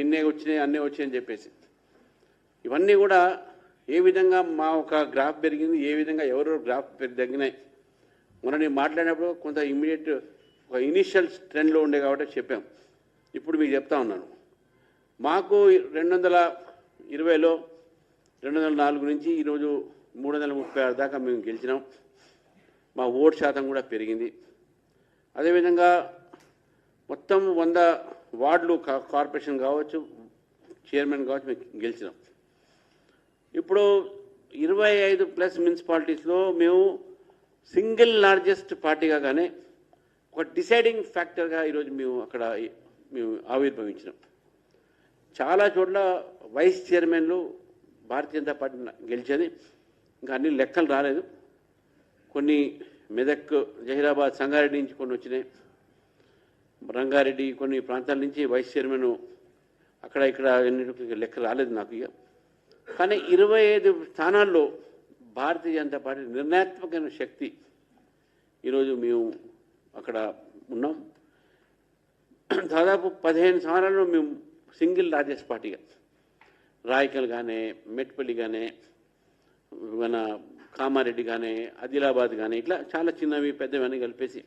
ఇన్నే వచ్చినాయి అన్నీ వచ్చాయని అని చెప్పేసి. ఇవన్నీ కూడా ఏ విధంగా మా ఒక గ్రాఫ్ పెరిగింది ఏ విధంగా ఎవరెవరు గ్రాఫ్ తగ్గినాయి. మొన్న నేను మాట్లాడినప్పుడు కొంత ఇమీడియట్ ఒక ఇనిషియల్ ట్రెండ్లో ఉండే కాబట్టి చెప్పాం. ఇప్పుడు మీకు చెప్తా ఉన్నాను. మాకు రెండు వందల ఇరవైలో రెండు వందల నాలుగు నుంచి ఈరోజు మూడు వందల ముప్పై ఆరు దాకా మేము గెలిచినాం. మా ఓటు శాతం కూడా పెరిగింది. అదేవిధంగా మొత్తం వంద వార్డులు కా- కార్పొరేషన్ కావచ్చు చైర్మన్ కావచ్చు మేము గెలిచినాం. ఇప్పుడు ఇరవై ఐదు ప్లస్ మున్సిపాలిటీస్లో మేము సింగిల్ లార్జెస్ట్ పార్టీగా కానీ ఒక డిసైడింగ్ ఫ్యాక్టర్గా ఈరోజు మేము అక్కడ మేము ఆవిర్భవించినాం. చాలా చోట్ల వైస్ చైర్మన్లు భారతీయ జనతా పార్టీ గెలిచేది. ఇంకా అన్ని లెక్కలు రాలేదు. కొన్ని మెదక్ జహీరాబాద్ సంగారెడ్డి నుంచి కొన్ని వచ్చినాయి. రంగారెడ్డి కొన్ని ప్రాంతాల నుంచి వైస్ చైర్మన్ అక్కడ ఇక్కడ ఎన్నిటికి లెక్క రాలేదు నాకు ఇక. కానీ ఇరవై ఐదు స్థానాల్లో భారతీయ జనతా పార్టీ నిర్ణయాత్మకమైన శక్తి ఈరోజు మేము అక్కడ ఉన్నాం. దాదాపు పదిహేను సంవత్సరాల్లో మేము సింగిల్ లార్జెస్ట్ పార్టీగా రాయకల్ కానీ మెట్పల్లి కానీ మన కామారెడ్డి కానీ ఆదిలాబాద్ కానీ ఇట్లా చాలా చిన్నవి పెద్దవన్నీ కలిపేసి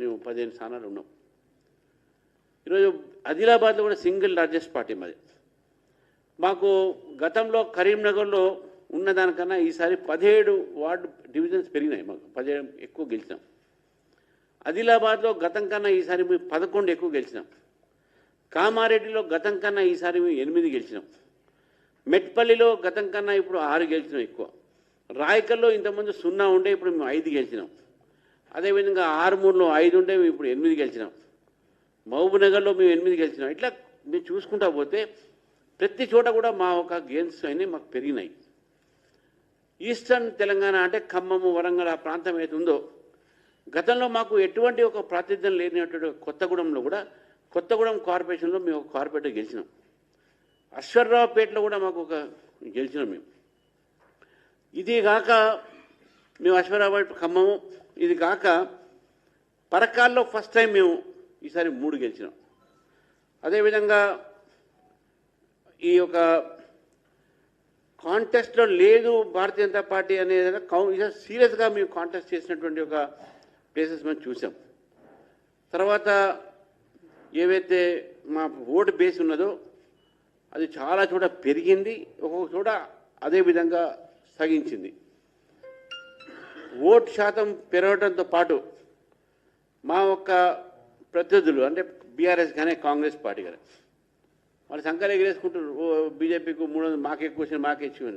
మేము పదిహేను స్థానాలు ఉన్నాం. ఈరోజు ఆదిలాబాద్లో కూడా సింగిల్ లార్జెస్ట్ పార్టీ మాది. మాకు గతంలో కరీంనగర్లో ఉన్నదానికన్నా ఈసారి పదిహేడు వార్డు డివిజన్స్ పెరిగినాయి మాకు. పదిహేడు ఎక్కువ గెలిచినాం. ఆదిలాబాద్లో గతం కన్నా ఈసారి మేము పదకొండు ఎక్కువ గెలిచినాం. కామారెడ్డిలో గతం కన్నా ఈసారి మేము ఎనిమిది గెలిచినాం. మెట్పల్లిలో గతం కన్నా ఇప్పుడు ఆరు గెలిచినాం ఎక్కువ. రాయకల్లో ఇంతకుముందు సున్నా ఉండే ఇప్పుడు మేము ఐదు గెలిచినాం. అదేవిధంగా ఆరుమూరులో ఐదు ఉండే మేము ఇప్పుడు ఎనిమిది గెలిచినాం. మహబూబ్నగర్లో మేము ఎనిమిది గెలిచినాం. ఇట్లా మేము చూసుకుంటా పోతే ప్రతి చోట కూడా మా ఒక గేమ్స్ అనేవి మాకు పెరిగినాయి. ఈస్టర్న్ తెలంగాణ అంటే ఖమ్మము వరంగల్ ఆ ప్రాంతం ఏది ఉందో గతంలో మాకు ఎటువంటి ఒక ప్రాతిధ్యం లేనటువంటి కొత్తగూడెంలో కూడా కొత్తగూడెం కార్పొరేషన్లో మేము ఒక కార్పొరేటర్ గెలిచినాం. అశ్వర్రావుపేటలో కూడా మాకు ఒక గెలిచినాం మేము. ఇది కాక మేము అశ్వరావుపేట ఖమ్మము ఇది కాక పరకాల్లో ఫస్ట్ టైం మేము ఈసారి మూడు గెలిచినాం. అదేవిధంగా ఈ యొక్క కాంటెస్ట్లో లేదు భారతీయ జనతా పార్టీ అనేది కౌ సీరియస్గా మేము కాంటెస్ట్ చేసినటువంటి ఒక ప్లేసెస్ మనం చూసాం. తర్వాత ఏవైతే మా ఓటు బేస్ ఉన్నదో అది చాలా చోట పెరిగింది ఒక్కొక్క చోట అదే విధంగా సగించింది. ఓటు శాతం పెరగడంతో పాటు మా యొక్క ప్రత్యర్థులు అంటే బీఆర్ఎస్ కానీ కాంగ్రెస్ పార్టీ కానీ వాళ్ళు సంఘాలు ఎగిరేసుకుంటారు ఓ బీజేపీకి మూడు వందలు మాకు ఎక్కువ వచ్చిన మాకు ఎక్కువ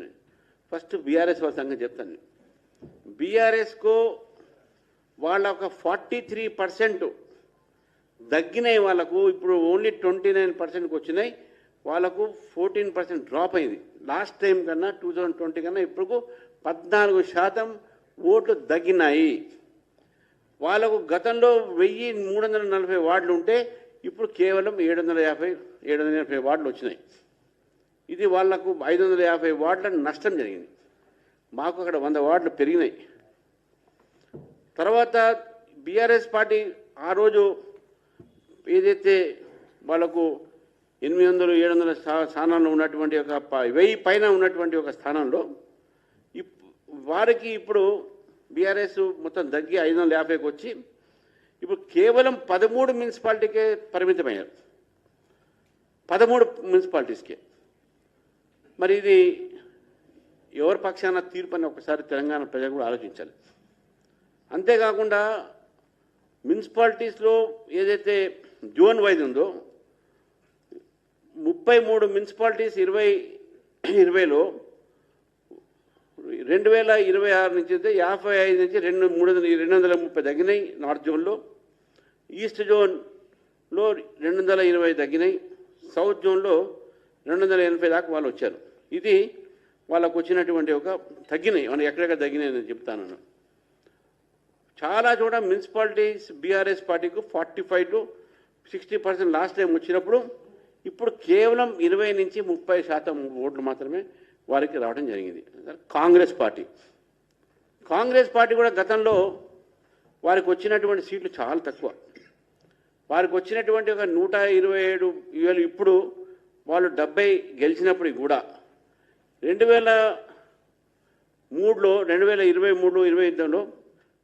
ఫస్ట్ బీఆర్ఎస్ వాళ్ళ సంఘం చెప్తాను. బీఆర్ఎస్కు వాళ్ళ ఒక ఫార్టీ త్రీ పర్సెంట్ తగ్గినాయి వాళ్ళకు. ఇప్పుడు ఓన్లీ ట్వంటీ నైన్ పర్సెంట్కి వచ్చినాయి. వాళ్ళకు ఫోర్టీన్ పర్సెంట్ డ్రాప్ అయింది. లాస్ట్ టైం కన్నా టూ థౌజండ్ ట్వంటీ కన్నా ఇప్పుడు పద్నాలుగు శాతం ఓట్లు తగ్గినాయి. వాళ్ళకు గతంలో వెయ్యి మూడు వందల నలభై వార్డులు ఉంటే ఇప్పుడు కేవలం ఏడు వందల యాభై ఏడు వందల ఎనభై వార్డులు వచ్చినాయి. ఇది వాళ్ళకు ఐదు వందల యాభై వార్డుల నష్టం జరిగింది. మాకు అక్కడ వంద వార్డులు పెరిగినాయి. తర్వాత బీఆర్ఎస్ పార్టీ ఆ రోజు ఏదైతే వాళ్ళకు ఎనిమిది వందలు ఏడు వందల స్థా- స్థానాల్లో ఉన్నటువంటి ఒక ప- వెయ్యి పైన ఉన్నటువంటి ఒక స్థానంలో ఇప్ వారికి ఇప్పుడు బీఆర్ఎస్ మొత్తం తగ్గి ఐదు వందల యాభైకి వచ్చి ఇప్పుడు కేవలం పదమూడు మున్సిపాలిటీకే పరిమితమయ్యారు. పదమూడు మున్సిపాలిటీస్కే. మరి ఇది ఎవరి పక్షాన తీర్పు అని ఒకసారి తెలంగాణ ప్రజలు కూడా ఆలోచించాలి. అంతేకాకుండా మున్సిపాలిటీస్లో ఏదైతే జోన్ వైజ్ ఉందో ముప్పై మూడు మున్సిపాలిటీస్ ఇరవై ఇరవైలో రెండు వేల ఇరవై ఆరు నుంచి అయితే యాభై ఐదు నుంచి రెండు మూడు వందల రెండు వందల ముప్పై తగ్గినాయి నార్త్ జోన్లో. ఈస్ట్ జోన్లో రెండు వందల ఇరవై తగ్గినాయి. సౌత్ జోన్లో రెండు వందల ఎనభై దాకా వాళ్ళు వచ్చారు. ఇది వాళ్ళకు వచ్చినటువంటి ఒక తగ్గినాయి. మనం ఎక్కడెక్కడ తగ్గినాయి నేను చెప్తాను. చాలా చోట municipalities BRS పార్టీకు forty five to sixty percent last time వచ్చినప్పుడు ఇప్పుడు కేవలం ఇరవై నుంచి ముప్పై శాతం ఓట్లు మాత్రమే వారికి రావడం జరిగింది. కాంగ్రెస్ పార్టీ. కాంగ్రెస్ పార్టీ కూడా గతంలో వారికి వచ్చినటువంటి సీట్లు చాలా తక్కువ. వారికి వచ్చినటువంటి ఒక నూట ఇరవై ఏడు వేలు ఇప్పుడు వాళ్ళు డెబ్బై గెలిచినప్పటికి కూడా రెండు వేల మూడులో రెండు వేల ఇరవై మూడు ఇరవై ఐదులో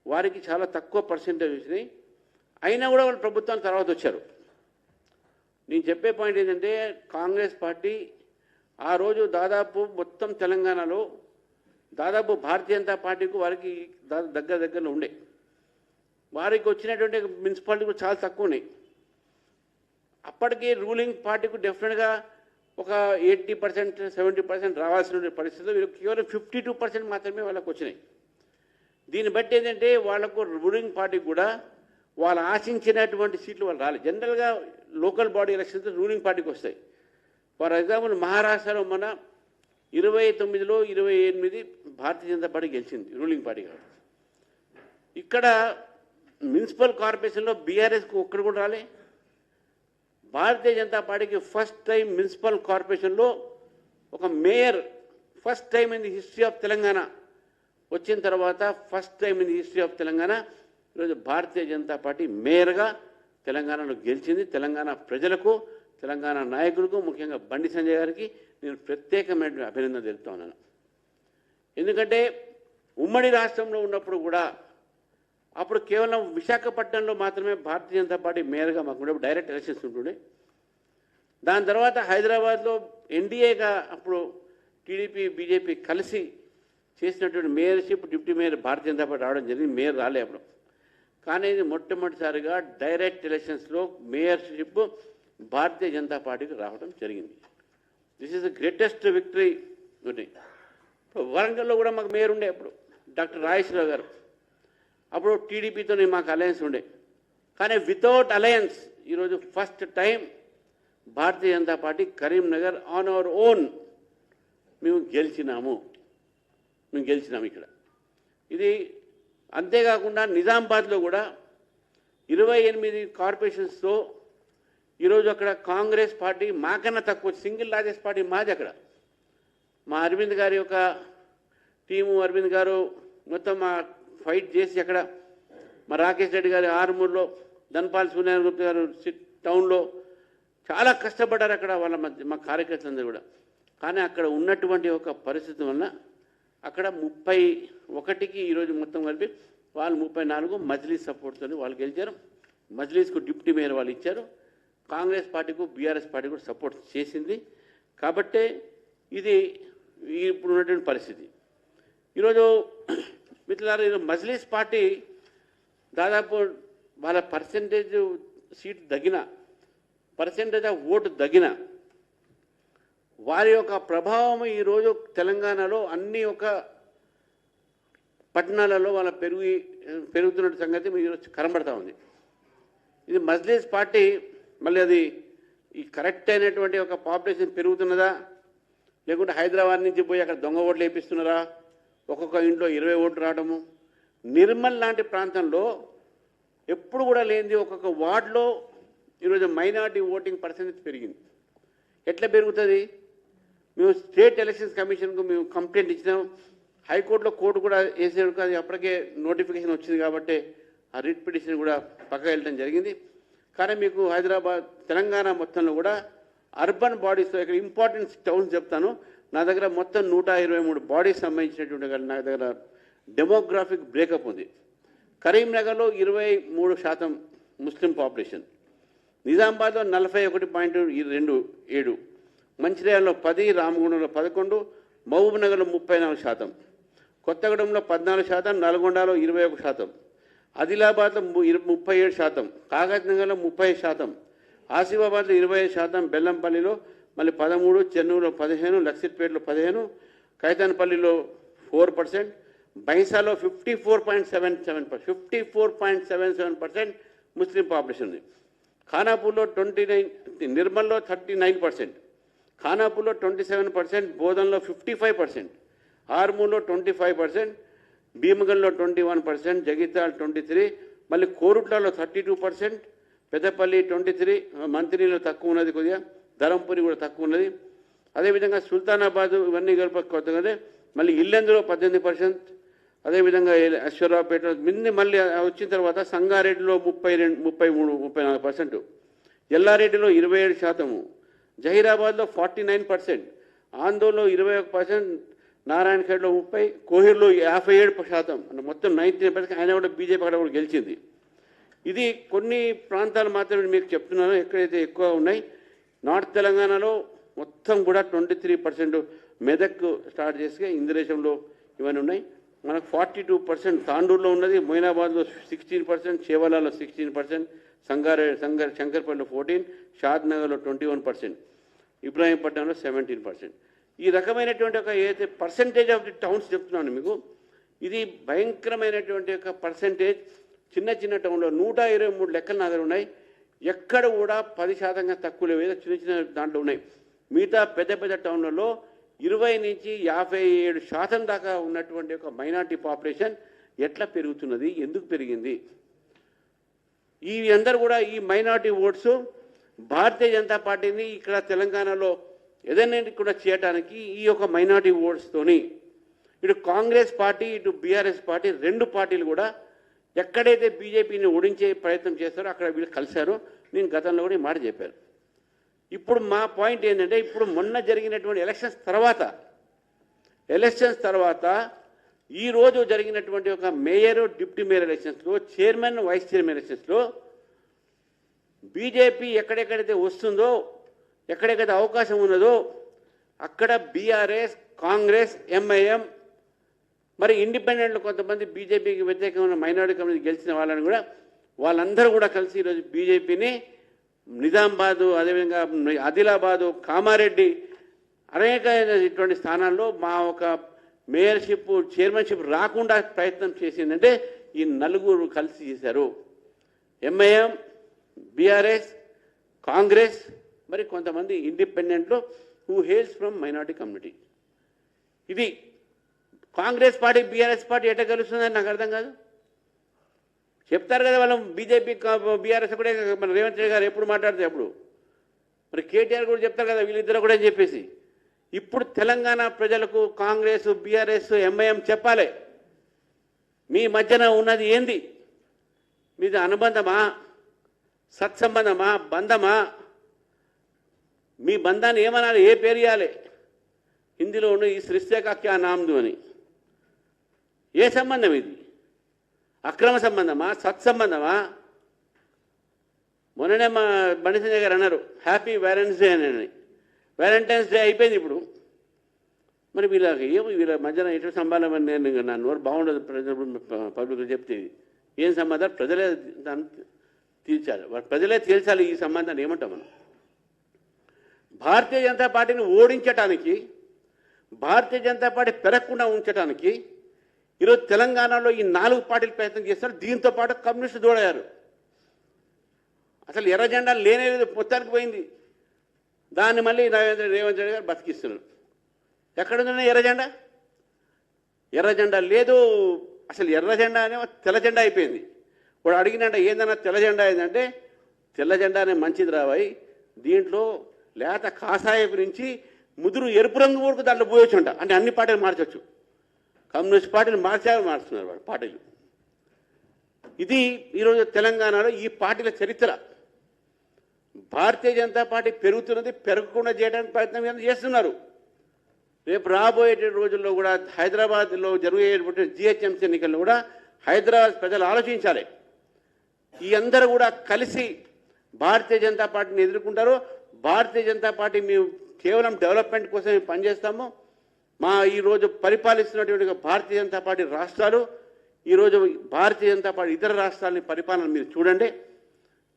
వారికి చాలా తక్కువ పర్సెంటేజ్ వచ్చినాయి. అయినా కూడా వాళ్ళు ప్రభుత్వం తర్వాత వచ్చారు. నేను చెప్పే పాయింట్ ఏంటంటే కాంగ్రెస్ పార్టీ ఆ రోజు దాదాపు మొత్తం తెలంగాణలో దాదాపు భారతీయ జనతా పార్టీకి వారికి దగ్గర దగ్గరలో ఉండే. వారికి వచ్చినటువంటి మున్సిపాలిటీ కూడా చాలా తక్కువ ఉన్నాయి. అప్పటికి రూలింగ్ పార్టీకి డెఫినెట్గా ఒక ఎయిటీ పర్సెంట్ సెవెంటీ పర్సెంట్ రావాల్సిన పరిస్థితుల్లో వీళ్ళు కేవలం ఫిఫ్టీ టూ పర్సెంట్ మాత్రమే వాళ్ళకు వచ్చినాయి. దీన్ని బట్టి ఏంటంటే వాళ్ళకు రూలింగ్ పార్టీకి కూడా వాళ్ళు ఆశించినటువంటి సీట్లు వాళ్ళు రాలేదు జనరల్గా లోకల్ బాడీ ఎలక్షన్స్ రూలింగ్ పార్టీకి వస్తాయి. ఫర్ ఎగ్జాంపుల్ మహారాష్ట్రలో మన ఇరవై తొమ్మిదిలో ఇరవై ఎనిమిది భారతీయ జనతా పార్టీ గెలిచింది రూలింగ్ పార్టీ కాబట్టి. ఇక్కడ మున్సిపల్ కార్పొరేషన్లో బీఆర్ఎస్కి ఒక్కడు కూడా రాలే. భారతీయ జనతా పార్టీకి ఫస్ట్ టైం మున్సిపల్ కార్పొరేషన్లో ఒక mayor first time in the history of Telangana వచ్చిన తర్వాత first time in the history of Telangana. ఈరోజు భారతీయ జనతా పార్టీ మేయర్గా తెలంగాణలో గెలిచింది. తెలంగాణ ప్రజలకు తెలంగాణ నాయకులకు ముఖ్యంగా బండి సంజయ్ గారికి నేను ప్రత్యేకమైన అభినందన తెలుపుతా ఉన్నాను. ఎందుకంటే ఉమ్మడి రాష్ట్రంలో ఉన్నప్పుడు కూడా అప్పుడు కేవలం విశాఖపట్నంలో మాత్రమే భారతీయ జనతా పార్టీ మేయర్గా మాకు ఉండే డైరెక్ట్ ఎలక్షన్స్ ఉంటుండే. దాని తర్వాత హైదరాబాద్లో ఎన్డీఏగా అప్పుడు టీడీపీ బీజేపీ కలిసి చేసినటువంటి mayorship deputy mayor Bharatiya Janata party రావడం జరిగింది. మేయర్ రాలే అప్పుడు. కానీ ఇది మొట్టమొదటిసారిగా డైరెక్ట్ ఎలక్షన్స్లో మేయర్షిప్ భారతీయ జనతా పార్టీకి రావడం జరిగింది. This is the greatest victory ఒకటి. ఇప్పుడు వరంగల్లో కూడా మాకు మేయర్ ఉండే అప్పుడు డాక్టర్ రాజేశ్వరరావు గారు. అప్పుడు టీడీపీతో మాకు అలయన్స్ ఉండే. కానీ వితౌట్ అలయన్స్ ఈరోజు first time Bharatiya Janata party Karimnagar on our own మేము గెలిచినాము. మేము గెలిచినాము ఇక్కడ. ఇది అంతేకాకుండా నిజామాబాద్లో కూడా ఇరవై ఎనిమిది కార్పొరేషన్స్తో ఈరోజు అక్కడ కాంగ్రెస్ పార్టీ మాకన్నా తక్కువ సింగిల్ లార్జెస్ట్ పార్టీ మాది అక్కడ. మా అరవింద్ గారి యొక్క టీము అరవింద్ గారు మొత్తం మా ఫైట్ చేసి అక్కడ మా రాకేష్ రెడ్డి గారి ఆరుమూరులో ధన్పాల్ సూర్యనారాయణ గుప్త గారు టౌన్లో చాలా కష్టపడ్డారు అక్కడ వాళ్ళ మధ్య మా కార్యకర్తలందరూ కూడా. కానీ అక్కడ ఉన్నటువంటి ఒక పరిస్థితి వలన అక్కడ ముప్పై ఒకటికి ఈరోజు మొత్తం కలిపి వాళ్ళు ముప్పై నాలుగు మజ్లీస్ సపోర్ట్తో వాళ్ళు గెలిచారు. మజ్లీస్కు డిప్యూటీ మేయర్ వాళ్ళు ఇచ్చారు. కాంగ్రెస్ పార్టీకు బీఆర్ఎస్ పార్టీ కూడా సపోర్ట్ చేసింది. కాబట్టే ఇది ఇప్పుడు ఉన్నటువంటి పరిస్థితి. ఈరోజు మిత్రులారు ఈరోజు మజ్లీస్ పార్టీ దాదాపు వాళ్ళ పర్సంటేజ్ సీట్ తగిన పర్సంటేజ్ ఆఫ్ ఓటు తగిన వారి యొక్క ప్రభావం ఈరోజు తెలంగాణలో అన్ని ఒక పట్టణాలలో వాళ్ళ పెరిగి పెరుగుతున్న సంగతి ఈరోజు కనబడతా ఉంది. ఇది మజ్లీస్ పార్టీ మళ్ళీ అది ఈ కరెక్ట్ అయినటువంటి ఒక పాపులేషన్ పెరుగుతున్నదా? లేకుంటే హైదరాబాద్ నుంచి పోయి అక్కడ దొంగ ఓట్లు వేపిస్తున్నారా? ఒక్కొక్క ఇంట్లో ఇరవై ఓట్లు రావడము. నిర్మల్ లాంటి ప్రాంతంలో ఎప్పుడు కూడా లేనిది ఒక్కొక్క వార్డులో ఈరోజు మైనార్టీ ఓటింగ్ పర్సంటేజ్ పెరిగింది. ఎట్లా పెరుగుతుంది? మేము స్టేట్ ఎలక్షన్స్ కమిషన్కు మేము కంప్లైంట్ ఇచ్చినాం. హైకోర్టులో కోర్టు కూడా వేసేందుకు అది అప్పటికే నోటిఫికేషన్ వచ్చింది కాబట్టి ఆ రిట్ పిటిషన్ కూడా పక్కకు వెళ్ళడం జరిగింది. కానీ మీకు హైదరాబాద్ తెలంగాణ మొత్తంలో కూడా అర్బన్ బాడీస్ ఇక్కడ ఇంపార్టెంట్ టౌన్స్ చెప్తాను. నా దగ్గర మొత్తం నూట ఇరవై మూడు బాడీస్ సంబంధించినటువంటి నా దగ్గర డెమోగ్రాఫిక్ బ్రేకప్ ఉంది. కరీంనగర్లో ఇరవై మూడు శాతం ముస్లిం పాపులేషన్. నిజామాబాద్లో నలభై ఒకటి పాయింట్ రెండు ఏడు. మంచిర్యాలలో పది రామగుండంలో పదకొండు మహబూబ్నగర్లో ముప్పై నాలుగు శాతం. కొత్తగూడెంలో పద్నాలుగు శాతం నల్గొండలో ఇరవై ఒక శాతం. ఆదిలాబాద్లో ము- ముప్పై ఏడు శాతం కాగజ్ ముప్పై శాతం ఆసిఫాబాద్లో ఇరవై ఐదు శాతం బెల్లంపల్లిలో మళ్ళీ పదమూడు చెన్నూరులో పదిహేను లక్సిట్పేటలో పదిహేను కైతాన్పల్లిలో four percent బైసాలో fifty four point seven seven fifty four point seven seven percent Muslim population ఉంది. ఖానాపూర్లో ట్వంటీ నైన్ నిర్మల్లో థర్టీ నైన్ పర్సెంట్ ఖానాపూర్లో ట్వంటీ సెవెన్ పర్సెంట్ బోధన్లో ఫిఫ్టీ ఫైవ్ పర్సెంట్ ఆర్మూర్లో twenty five percent భీమగల్లో twenty one percent Jagtial twenty three మళ్ళీ కోరుట్లలో thirty two percent Peddapalli twenty three మంత్రిలో తక్కువ ఉన్నది కొద్దిగా ధరంపురి కూడా తక్కువ ఉన్నది. అదేవిధంగా సుల్తానాబాద్ ఇవన్నీ కలిపి కొత్తగానే మళ్ళీ ఇల్లెందులో పద్దెనిమిది పర్సెంట్ అదేవిధంగా అశ్వరావుపేట మిన్ని మళ్ళీ వచ్చిన తర్వాత సంగారెడ్డిలో ముప్పై రెండు ముప్పై మూడు ముప్పై నాలుగు పర్సెంట్ ఎల్లారెడ్డిలో ఇరవై ఏడు శాతము జహీరాబాద్లో ఫార్టీ నైన్ పర్సెంట్ ఆందోళనలో ఇరవై ఒక పర్సెంట్ నారాయణఖేడ్లో ముప్పై కోహిర్లో యాభై ఏడు శాతం. మొత్తం నైన్టీ పర్సెంట్ ఆయన కూడా బీజేపీ అక్కడ కూడా గెలిచింది. ఇది కొన్ని ప్రాంతాలు మాత్రమే మీకు చెప్తున్నాను. ఎక్కడైతే ఎక్కువ ఉన్నాయి నార్త్ తెలంగాణలో మొత్తం కూడా twenty three percent Medak start చేసి ఇంద్రేశంలో ఇవన్నీ ఉన్నాయి. మనకు ఫార్టీ టూ పర్సెంట్ తాండూరులో ఉన్నది మొయినాబాద్లో సిక్స్టీన్ పర్సెంట్ చేవలాలో సిక్స్టీన్ పర్సెంట్ సంగారె సంగర్ శంకర్పల్లిలో ఫోర్టీన్ షాద్నగర్లో ట్వంటీ వన్ పర్సెంట్ ఇబ్రాహీంపట్నంలో సెవెంటీన్ పర్సెంట్. ఈ రకమైనటువంటి ఒక ఏదైతే పర్సంటేజ్ ఆఫ్ ది టౌన్స్ చెప్తున్నాను మీకు ఇది భయంకరమైనటువంటి ఒక పర్సంటేజ్ చిన్న చిన్న టౌన్లో నూట ఇరవై మూడు లెక్కలు నా దగ్గర ఉన్నాయి. ఎక్కడ కూడా పది శాతంగా తక్కువ లేవు. చిన్న చిన్న దాంట్లో ఉన్నాయి. మిగతా పెద్ద పెద్ద టౌన్లలో ఇరవై నుంచి యాభై ఏడు శాతం దాకా ఉన్నటువంటి ఒక మైనార్టీ పాపులేషన్ ఎట్లా పెరుగుతున్నది? ఎందుకు పెరిగింది? ఈ అందరు కూడా ఈ మైనార్టీ ఓట్స్ భారతీయ జనతా పార్టీని ఇక్కడ తెలంగాణలో ఏదైనా కూడా చేయటానికి ఈ యొక్క మైనార్టీ ఓట్స్తోని ఇటు కాంగ్రెస్ పార్టీ ఇటు బీఆర్ఎస్ పార్టీ రెండు పార్టీలు కూడా ఎక్కడైతే బీజేపీని ఓడించే ప్రయత్నం చేస్తారో అక్కడ వీళ్ళు కలిశారో. నేను గతంలో కూడా ఈ మాట చెప్పాను. ఇప్పుడు మా పాయింట్ ఏంటంటే ఇప్పుడు మొన్న జరిగినటువంటి ఎలక్షన్స్ తర్వాత ఎలక్షన్స్ తర్వాత ఈ రోజు జరిగినటువంటి ఒక మేయర్ డిప్యూటీ మేయర్ ఎలక్షన్స్లో చైర్మన్ వైస్ చైర్మన్ ఎలక్షన్స్లో బీజేపీ ఎక్కడెక్కడైతే వస్తుందో ఎక్కడెక్కడైతే అవకాశం ఉన్నదో అక్కడ బీఆర్ఎస్ కాంగ్రెస్ ఎంఐఎం మరి ఇండిపెండెంట్లు కొంతమంది బీజేపీకి వ్యతిరేకమైన మైనారిటీ కమ్యూనిటీ గెలిచిన వాళ్ళని కూడా వాళ్ళందరూ కూడా కలిసి ఈరోజు బీజేపీని నిజామాబాదు అదేవిధంగా ఆదిలాబాదు కామారెడ్డి అనేక ఇటువంటి స్థానాల్లో మా ఒక మేయర్షిప్ చైర్మన్షిప్ రాకుండా ప్రయత్నం చేసిందంటే ఈ నలుగురు కలిసి చేశారు. ఎంఐఎం బీఆర్ఎస్ కాంగ్రెస్ మరి కొంతమంది ఇండిపెండెంట్లు who hails from minority community ఇది కాంగ్రెస్ పార్టీ బీఆర్ఎస్ పార్టీ ఎట్ట కలుస్తుందని నాకు అర్థం కాదు. చెప్తారు కదా వాళ్ళు బీజేపీ బీఆర్ఎస్ కూడా మన రేవంత్ రెడ్డి గారు ఎప్పుడు మాట్లాడితే అప్పుడు. మరి కేటీఆర్ కూడా చెప్తారు కదా వీళ్ళిద్దరు కూడా అని చెప్పేసి. ఇప్పుడు తెలంగాణ ప్రజలకు కాంగ్రెస్ బీఆర్ఎస్ ఎంఐఎం చెప్పాలి. మీ మధ్యన ఉన్నది ఏంది? మీది అనుబంధమా? సత్సంబంధమా? బంధమా? మీ బంధాన్ని ఏమనాలి? ఏ పేరు ఇవ్వాలి హిందీలో ఉన్న ఈ సృష్టి క్యా నామ్దు అని. ఏ సంబంధం ఇది? అక్రమ సంబంధమా? సత్సంబంధమా మొన్ననే మా బండి సంజయ్ గారు అన్నారు హ్యాపీ వ్యాలెన్స్ డే అని. వ్యాలంటైన్స్ డే అయిపోయింది ఇప్పుడు. మరి వీళ్ళకి ఏమి? వీళ్ళ మధ్యన ఎటు సంబంధం అని నేను నా నోరు బాగుండదు ప్రజలు పబ్లిక్ చెప్తే ఇది. ఏం సంబంధం ప్రజలే దాన్ని తీర్చాలి. ప్రజలే తేల్చాలి ఈ సంబంధాన్ని ఏమంటాం మనం? భారతీయ జనతా పార్టీని ఓడించటానికి భారతీయ జనతా పార్టీ పెరగకుండా ఉంచడానికి ఈరోజు తెలంగాణలో ఈ నాలుగు పార్టీలు ప్రయత్నం చేస్తారు దీంతో పాటు కమ్యూనిస్టు దూడయ్యారు అసలు ఎర్ర జెండా లేనే లేదు మొత్తానికి పోయింది. దాన్ని మళ్ళీ నరేంద్ర రేవంత్ రెడ్డి గారు బతికిస్తున్నారు. ఎక్కడ ఉందన్న ఎర్ర జెండా ఎర్ర జెండా లేదు. అసలు ఎర్ర జెండా అనే తెల్ల జెండా అయిపోయింది. వాడు అడిగినంటే ఏందన్నా తెల్ల జెండా ఏంటంటే తెల్ల జెండా అనే మంచిది రావాయి దీంట్లో లేత కాషాయపు నుంచి ముదురు ఎరుపు రంగు వరకు దాంట్లో పోయొచ్చుంట. అంటే అన్ని పార్టీలు మార్చొచ్చు. కమ్యూనిస్ట్ పార్టీలు మార్చారు మారుస్తున్నారు వాళ్ళు పార్టీలు. ఇది ఈరోజు తెలంగాణలో ఈ పార్టీల చరిత్ర. భారతీయ జనతా పార్టీ పెరుగుతున్నది పెరగకుండా చేయడానికి ప్రయత్నం ఏమైనా చేస్తున్నారు? రేపు రాబోయే రోజుల్లో కూడా హైదరాబాద్లో జరిగేటువంటి జిహెచ్ఎంసీ ఎన్నికల్లో కూడా హైదరాబాద్ ప్రజలు ఆలోచించాలి. ఈ అందరూ కూడా కలిసి భారతీయ జనతా పార్టీని ఎదుర్కొంటారు భారతీయ జనతా పార్టీ మేము కేవలం డెవలప్మెంట్ కోసమే పనిచేస్తాము. మా ఈరోజు పరిపాలిస్తున్నటువంటి భారతీయ జనతా పార్టీ రాష్ట్రాలు ఈరోజు భారతీయ జనతా పార్టీ ఇతర రాష్ట్రాలని పరిపాలన మీరు చూడండి.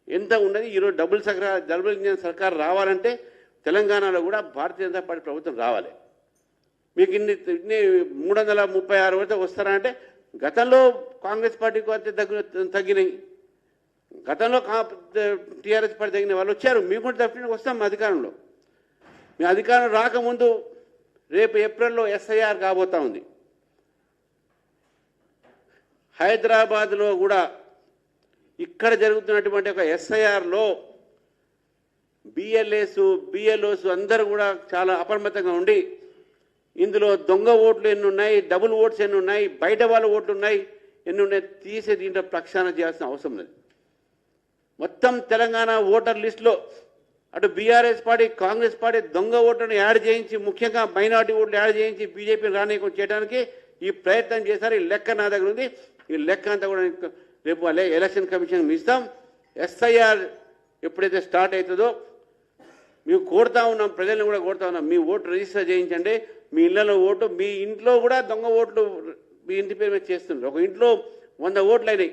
ఎంత ఉన్నది? ఈరోజు డబుల్ సర్కార్ డబుల్ ఇంజన్ సర్కార్ రావాలంటే తెలంగాణలో కూడా భారతీయ జనతా పార్టీ ప్రభుత్వం రావాలి. మీకు ఇన్ని ఇన్ని మూడు వందల ముప్పై ఆరు వరకు వస్తారా అంటే గతంలో కాంగ్రెస్ పార్టీకి అయితే తగ్గు తగ్గినాయి. గతంలో టీఆర్ఎస్ పార్టీ తగిన వాళ్ళు వచ్చారు. మేము కూడా తప్పిన వస్తాం మా అధికారంలో. మీ అధికారం రాకముందు రేపు ఏప్రిల్లో ఎస్ఐఆర్ కాబోతా ఉంది. హైదరాబాద్లో కూడా ఇక్కడ జరుగుతున్నటువంటి ఒక ఎస్ఐఆర్లో బిఎల్ఏస్ బిఎల్ఓస్ అందరూ కూడా చాలా అప్రమత్తంగా ఉండి ఇందులో దొంగ ఓట్లు ఎన్ని ఉన్నాయి డబుల్ ఓట్స్ ఎన్ని ఉన్నాయి బయట వాళ్ళ ఓట్లు ఉన్నాయి ఎన్ని ఉన్నాయి తీసే దీంట్లో ప్రక్షాళన చేయాల్సిన అవసరం లేదు. మొత్తం తెలంగాణ ఓటర్ లిస్టులో అటు బీఆర్ఎస్ పార్టీ కాంగ్రెస్ పార్టీ దొంగ ఓట్లను యాడ్ చేయించి ముఖ్యంగా మైనార్టీ ఓట్లు యాడ్ చేయించి బీజేపీని రానియకుండా చేయడానికి ఈ ప్రయత్నం చేశారు. ఈ లెక్క నా దగ్గర ఉంది. ఈ లెక్క అంతా కూడా రేపు ఎలక్షన్ కమిషన్ ఇస్తాం. ఎస్ఐఆర్ ఎప్పుడైతే స్టార్ట్ అవుతుందో మేము కోరుతా ఉన్నాం ప్రజలను కూడా కోరుతా ఉన్నాం. మీ ఓటు రిజిస్టర్ చేయించండి. మీ ఇళ్ళలో ఓటు మీ ఇంట్లో కూడా దొంగ ఓట్లు మీ ఇంటి పేరు మీద చేస్తున్నారు. ఒక ఇంట్లో వంద ఓట్లు అయినాయి.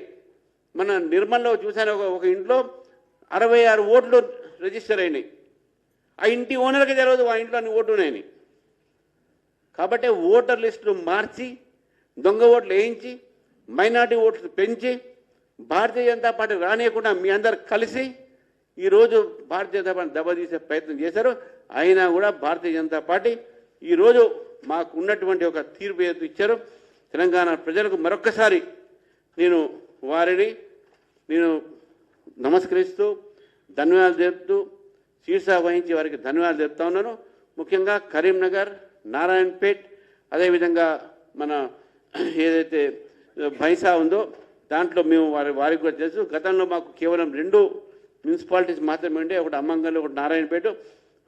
మన నిర్మల్లో చూశాను ఒక ఒక ఇంట్లో అరవై ఆరు ఓట్లు రిజిస్టర్ అయినాయి. ఆ ఇంటి ఓనర్కి తెలియదు ఆ ఇంట్లో అన్ని ఓట్లు ఉన్నాయని. కాబట్టి ఓటర్ లిస్టులు మార్చి దొంగ ఓట్లు వేయించి మైనార్టీ ఓట్లు పెంచి భారతీయ జనతా పార్టీ రానియకుండా మీ అందరు కలిసి ఈరోజు భారతీయ జనతా పార్టీ దెబ్బతీసే ప్రయత్నం చేశారు. అయినా కూడా భారతీయ జనతా పార్టీ ఈరోజు మాకు ఉన్నటువంటి ఒక తీర్పు ఇచ్చారు. తెలంగాణ ప్రజలకు మరొక్కసారి నేను వారిని నేను నమస్కరిస్తూ ధన్యవాదాలు తెలుపుతూ శీర్ష వహించి వారికి ధన్యవాదాలు చెప్తా ఉన్నాను. ముఖ్యంగా కరీంనగర్ నారాయణపేట్ అదేవిధంగా మన ఏదైతే భైసా ఉందో దాంట్లో మేము వారి వారికి కూడా తెలుసు. గతంలో మాకు కేవలం రెండు మున్సిపాలిటీస్ మాత్రమే ఉండే ఒకటి అమ్మంగల్ ఒకటి నారాయణపేట.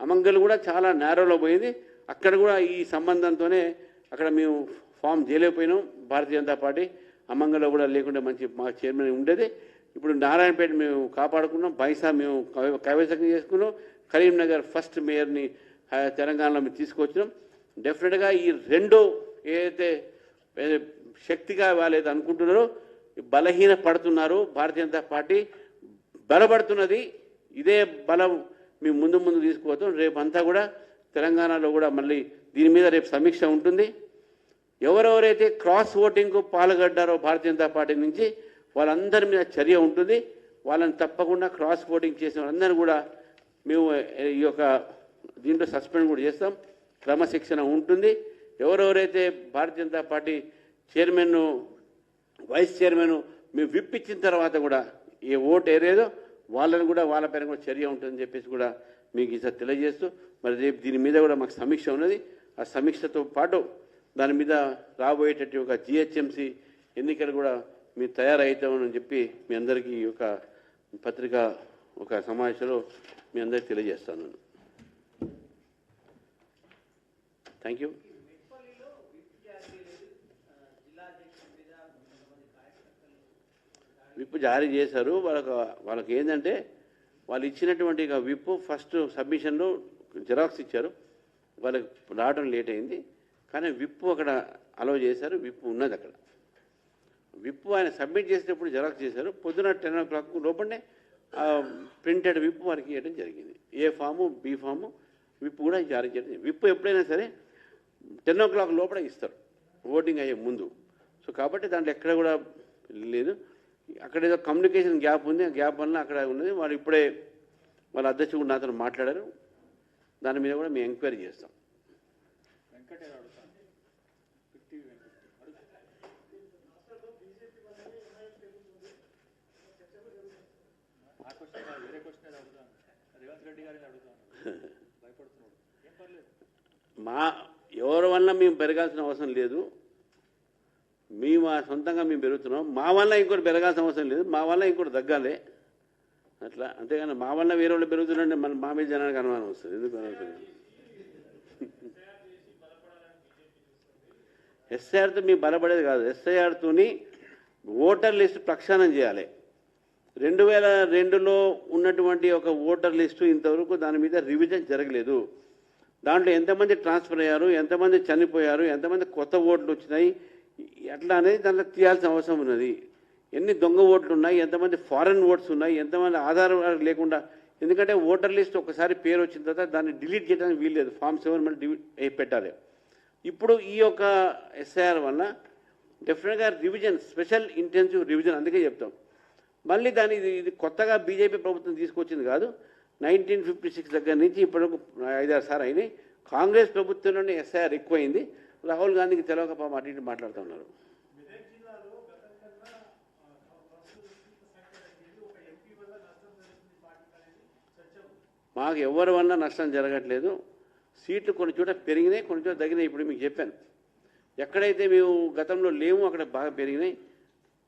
అమ్మంగల్ కూడా చాలా నేరోలో పోయింది. అక్కడ కూడా ఈ సంబంధంతోనే అక్కడ మేము ఫామ్ చేయలేకపోయినాం భారతీయ జనతా పార్టీ. అమ్మంగల్లో కూడా లేకుండా మంచి మా చైర్మన్ ఉండేది. ఇప్పుడు నారాయణపేట మేము కాపాడుకున్నాం. బైసా మేము కైవసం చేసుకున్నాం. కరీంనగర్ ఫస్ట్ మేయర్ని తెలంగాణలో మేము తీసుకొచ్చినాం. డెఫినెట్గా ఈ రెండు ఏదైతే శక్తిగా వాళ్ళేది అనుకుంటున్నారో బలహీన పడుతున్నారు భారతీయ జనతా పార్టీ. బలపడుతున్నది. ఇదే బలం మేము ముందు ముందు తీసుకుపోతాం. రేపంతా కూడా తెలంగాణలో కూడా మళ్ళీ దీని మీద రేపు సమీక్ష ఉంటుంది. ఎవరెవరైతే క్రాస్ ఓటింగ్కు పాల్గొడ్డారో భారతీయ జనతా పార్టీ నుంచి వాళ్ళందరి మీద చర్య ఉంటుంది. వాళ్ళని తప్పకుండా క్రాస్ ఓటింగ్ చేసిన వాళ్ళందరూ కూడా మేము ఈ యొక్క దీంట్లో సస్పెండ్ కూడా చేస్తాం. క్రమశిక్షణ ఉంటుంది. ఎవరెవరైతే Bharatiya Janata party chairman vice chairman మేము విప్పించిన తర్వాత కూడా ఏ ఓటు ఏరేదో వాళ్ళని కూడా వాళ్ళ పైన కూడా చర్య ఉంటుందని చెప్పేసి కూడా మీకు ఈసారి తెలియజేస్తూ మరి రేపు దీని మీద కూడా మాకు సమీక్ష ఉన్నది. ఆ సమీక్షతో పాటు దాని మీద రాబోయేటట్టు ఒక జిహెచ్ఎంసి ఎన్నికలు కూడా మీరు తయారవుతామని చెప్పి మీ అందరికీ ఈ యొక్క పత్రిక ఒక సమావేశంలో మీ అందరికి తెలియజేస్తాను. థ్యాంక్ యూ విప్ జారీ చేశారు. వాళ్ళకు వాళ్ళకి ఏంటంటే వాళ్ళు ఇచ్చినటువంటి విప్ ఫస్ట్ సబ్మిషన్లో జిరాక్స్ ఇచ్చారు. వాళ్ళకి రావడం లేట్ అయింది. కానీ విప్పు అక్కడ అలవ్ చేశారు విప్ ఉన్నది అక్కడ. విప్పు ఆయన సబ్మిట్ చేసేటప్పుడు జెరాక్స్ చేశారు పొద్దున టెన్ ఓ క్లాక్ లోపలనే ప్రింటెడ్ విప్ వారికి ఇవ్వడం జరిగింది. A form B form whip కూడా జారీ చేయడం విప్పు విప్ ఎప్పుడైనా సరే టెన్ ఓ క్లాక్ లోపల ఇస్తారు ఓటింగ్ అయ్యే ముందు. సో కాబట్టి దాంట్లో ఎక్కడ కూడా లేదు. అక్కడ ఏదో కమ్యూనికేషన్ గ్యాప్ ఉంది ఆ గ్యాప్ వల్ల అక్కడ ఉన్నది. వాళ్ళు ఇప్పుడే వాళ్ళ అధ్యక్షుడు నాతో మాట్లాడారు. దాని మీద కూడా మేము ఎంక్వైరీ చేస్తాం ఆ క్వశ్చన్ అడుగుతాను రేవంత్ రెడ్డి గారిని అడుగుతాను భయపడుతున్నాడు. ఏం పర్లేదు. మా ఎవరి వల్ల మేము పెరగాల్సిన అవసరం లేదు. మేము మా సొంతంగా మేము పెరుగుతున్నాం. మా వల్ల ఇంకోటి పెరగాల్సిన అవసరం లేదు. మా వల్ల ఇంకోటి తగ్గాలి. అట్లా అంతేగాని మా వల్ల వేరే వాళ్ళు పెరుగుతున్నారంటే మన మా మీద జనానికి అనుమానం వస్తుంది. ఎందుకు ఎస్ఐఆర్తో మీ బలపడేది కాదు. ఎస్ఐఆర్తోని ఓటర్ లిస్ట్ ప్రక్షాళన చేయాలి. రెండు వేల రెండులో ఉన్నటువంటి ఒక ఓటర్ లిస్టు ఇంతవరకు దాని మీద రివిజన్ జరగలేదు. దాంట్లో ఎంతమంది ట్రాన్స్ఫర్ అయ్యారు ఎంతమంది చనిపోయారు ఎంతమంది కొత్త ఓట్లు వచ్చినాయి ఎట్లా అనేది దాంట్లో తీయాల్సిన అవసరం ఉన్నది. ఎన్ని దొంగ ఓట్లు ఉన్నాయి ఎంతమంది ఫారెన్ ఓట్స్ ఉన్నాయి ఎంతమంది ఆధారం లేకుండా ఎందుకంటే ఓటర్ లిస్ట్ ఒకసారి పేరు వచ్చిన తర్వాత దాన్ని డిలీట్ చేయడానికి వీల్లేదు. ఫామ్ సెవెన్ మళ్ళీ డిలీట్ పెట్టాలి. ఇప్పుడు ఈ యొక్క ఎస్ఐఆర్ వల్ల డెఫినెట్గా రివిజన్ స్పెషల్ ఇంటెన్సివ్ రివిజన్ అందుకే చెప్తాం. మళ్ళీ దాని ఇది ఇది కొత్తగా బీజేపీ ప్రభుత్వం తీసుకొచ్చింది కాదు నైన్టీన్ ఫిఫ్టీ సిక్స్ దగ్గర నుంచి ఇప్పటివరకు ఐదారు సార్లు అయినాయి. కాంగ్రెస్ ప్రభుత్వంలోనే ఎస్ఐఆర్ ఎక్కువైంది. రాహుల్ గాంధీకి తెలియక పాపం అటు ఇటు మాట్లాడుతున్నారు మాకు ఎవరి వల్ల నష్టం జరగట్లేదు. సీట్లు కొన్ని చోట పెరిగినాయి కొన్ని చోట తగ్గినాయి. ఇప్పుడు మీకు చెప్పాను. ఎక్కడైతే మేము గతంలో లేము అక్కడ బాగా పెరిగినాయి.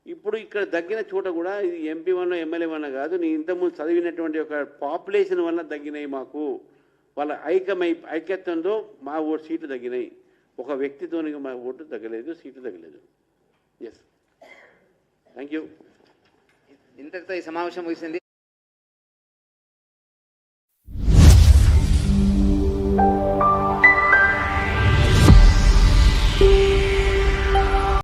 ఇప్పుడు ఇక్కడ తగ్గిన చోట కూడా ఇది ఎంపీ వన్ ఎమ్మెల్యే వన్ కాదు నీ ఇంతకుముందు చదివినటువంటి ఒక పాపులేషన్ వల్ల తగ్గినాయి మాకు. వాళ్ళ ఐక్యమై ఐక్యత్వంతో మా ఓటు సీట్లు తగ్గినాయి. ఒక వ్యక్తితోనికి మా ఓటు తగ్గలేదు సీట్లు తగ్గలేదు. ఎస్ థ్యాంక్ యూ ఇంతటితో ఈ సమావేశం ముగిసింది.